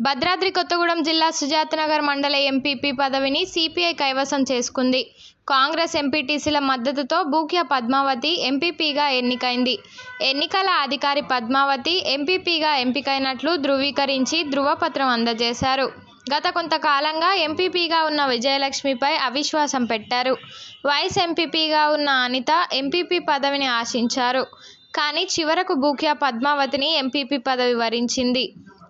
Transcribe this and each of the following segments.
భద్రాద్రి కొత్తగూడెం జిల్లా సుజాతనగర్ మండల ఎంపీపీ పదవిని సిపిఐ కైవసం చేసుకుంది. కాంగ్రెస్ ఎంపీటీసీల మద్దతుతో బూక్య పద్మావతి ఎంపీపీగా ఎన్నికైంది. ఎన్నికల అధికారి పద్మావతి ఎంపీపీగా ఎంపికైనట్లు ధృవీకరించి ధృవపత్రం అందజేశారు. గత కొంతకాలంగా ఎంపీపీగా ఉన్న విజయలక్ష్మిపై అవిశ్వాసం పెట్టారు. వైస్ ఎంపీపీగా ఉన్న అనిత ఎంపీపీ పదవిని ఆశించారు. కానీ చివరకు బూక్యా పద్మావతిని ఎంపీపీ పదవి వరించింది.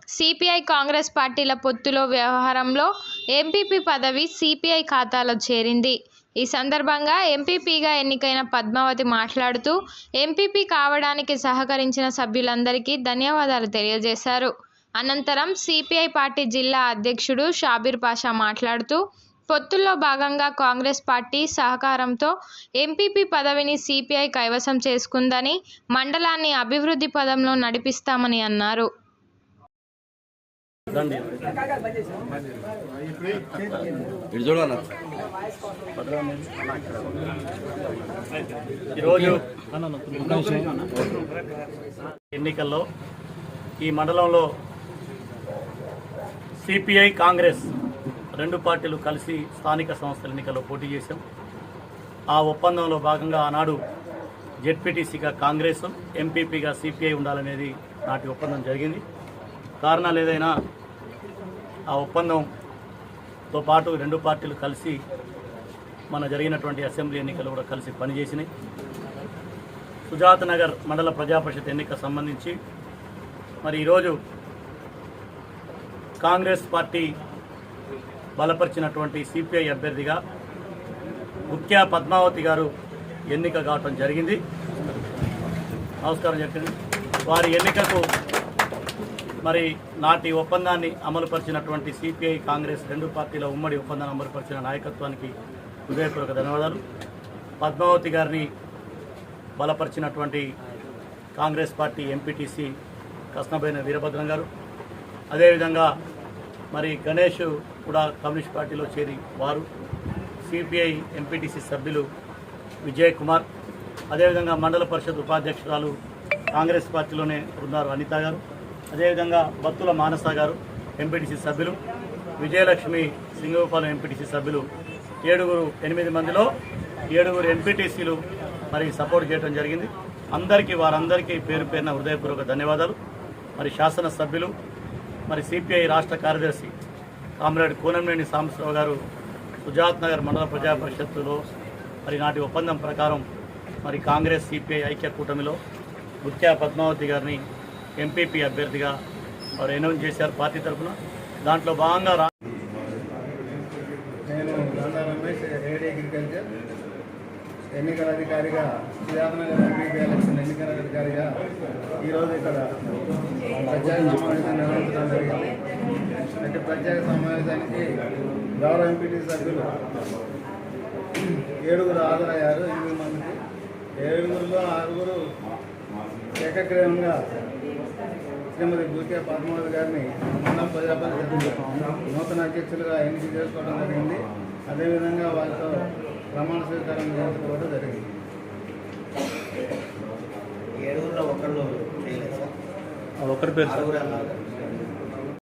సిపిఐ కాంగ్రెస్ పార్టీల పొత్తులో వ్యవహారంలో ఎంపీపీ పదవి సిపిఐ ఖాతాలో చేరింది. ఈ సందర్భంగా ఎంపీపీగా ఎన్నికైన పద్మావతి మాట్లాడుతూ ఎంపీపీ కావడానికి సహకరించిన సభ్యులందరికీ ధన్యవాదాలు తెలియజేశారు. అనంతరం సిపిఐ పార్టీ జిల్లా అధ్యక్షుడు షాబీర్ పాషా మాట్లాడుతూ పొత్తుల్లో భాగంగా కాంగ్రెస్ పార్టీ సహకారంతో ఎంపీపీ పదవిని సిపిఐ కైవసం చేసుకుందని మండలాన్ని అభివృద్ధి పదంలో నడిపిస్తామని అన్నారు. ఇటు ఈరోజు ఎన్నికల్లో ఈ మండలంలో సిపిఐ కాంగ్రెస్ రెండు పార్టీలు కలిసి స్థానిక సంస్థల ఎన్నికల్లో పోటీ చేశాం. ఆ ఒప్పందంలో భాగంగా ఆనాడు జెడ్పీటీసీగా కాంగ్రెస్ ఎంపీపీగా సిపిఐ ఉండాలనేది నాటి ఒప్పందం జరిగింది. కారణాలు ఏదైనా ఆ ఒప్పందంతో పాటు రెండు పార్టీలు కలిసి మన జరిగినటువంటి అసెంబ్లీ ఎన్నికలు కూడా కలిసి పనిచేసినాయి. సుజాత నగర్ మండల ప్రజా పరిషత్ ఎన్నిక సంబంధించి మరి ఈరోజు కాంగ్రెస్ పార్టీ బలపరిచినటువంటి సిపిఐ అభ్యర్థిగా ముఖ్య పద్మావతి గారు ఎన్నిక కావటం జరిగింది. నమస్కారం చెప్పండి. వారి ఎన్నికకు మరి నాటి ఒప్పందాన్ని అమలుపరిచినటువంటి సిపిఐ కాంగ్రెస్ రెండు పార్టీల ఉమ్మడి ఒప్పందాన్ని అమలుపరిచిన నాయకత్వానికి హృదయపూర్వక ధన్యవాదాలు. పద్మావతి గారిని బలపరిచినటువంటి కాంగ్రెస్ పార్టీ ఎంపీటీసీ కృష్ణబైన వీరభద్రం గారు. అదేవిధంగా మరి గణేష్ కూడా కమ్యూనిస్ట్ పార్టీలో చేరి వారు. సిపిఐ ఎంపీటీసీ సభ్యులు విజయ్ కుమార్. అదేవిధంగా మండల పరిషత్ ఉపాధ్యక్షురాలు కాంగ్రెస్ పార్టీలోనే ఉన్నారు అనిత గారు. అదేవిధంగా బత్తుల మానస గారు ఎంపీటీసీ సభ్యులు విజయలక్ష్మి సింగోపాలెం ఎంపీటీసీ సభ్యులు ఏడుగురు ఎనిమిది మందిలో ఏడుగురు ఎంపీటీసీలు మరి సపోర్ట్ చేయడం జరిగింది. అందరికీ వారందరికీ పేరు పేరున హృదయపూర్వక ధన్యవాదాలు. మరి శాసనసభ్యులు మరి సిపిఐ రాష్ట్ర కార్యదర్శి కామ్రేడ్ కూనంనేని సాంబశ్రావు గారు సుజాత్ నగర్ మండల ప్రజా పరిషత్తులో మరి నాటి ఒప్పందం ప్రకారం మరి కాంగ్రెస్ సిపిఐ ఐక్య కూటమిలో ముత్యా పద్మావతి గారిని ఎంపీపీ అభ్యర్థిగా వారు అనౌన్స్ చేశారు పార్టీ తరఫున. దాంట్లో భాగంగా రా నేను రమేష్ అగ్రికల్చర్ ఎన్నికల అధికారిగా శ్రీరామనగర్ ఎంపీపీ ఎలక్షన్ ఎన్నికల అధికారిగా ఈరోజు ఇక్కడ ప్రత్యేక సమావేశం నిర్వహించడం జరిగింది. అంటే ప్రత్యేక సమావేశానికి గౌరవ ఎంపీటీ సభ్యులు ఏడుగురు హాజరయ్యారు ఎనిమిది మందికి. ఏడుగురులో ఆరుగురు ఏకగ్రీవంగా శ్రీమతి బూకే పద్మావతి గారిని మండల ప్రజాపరిషత్ నూతన అధ్యక్షులుగా ఎన్నిక చేసుకోవడం జరిగింది. అదేవిధంగా వారితో ప్రమాణ స్వీకారం చేయించుకోవడం జరిగింది. ఏడుగురులో ఒకళ్ళు చేయలేదు సార్. ఒకరి పేరు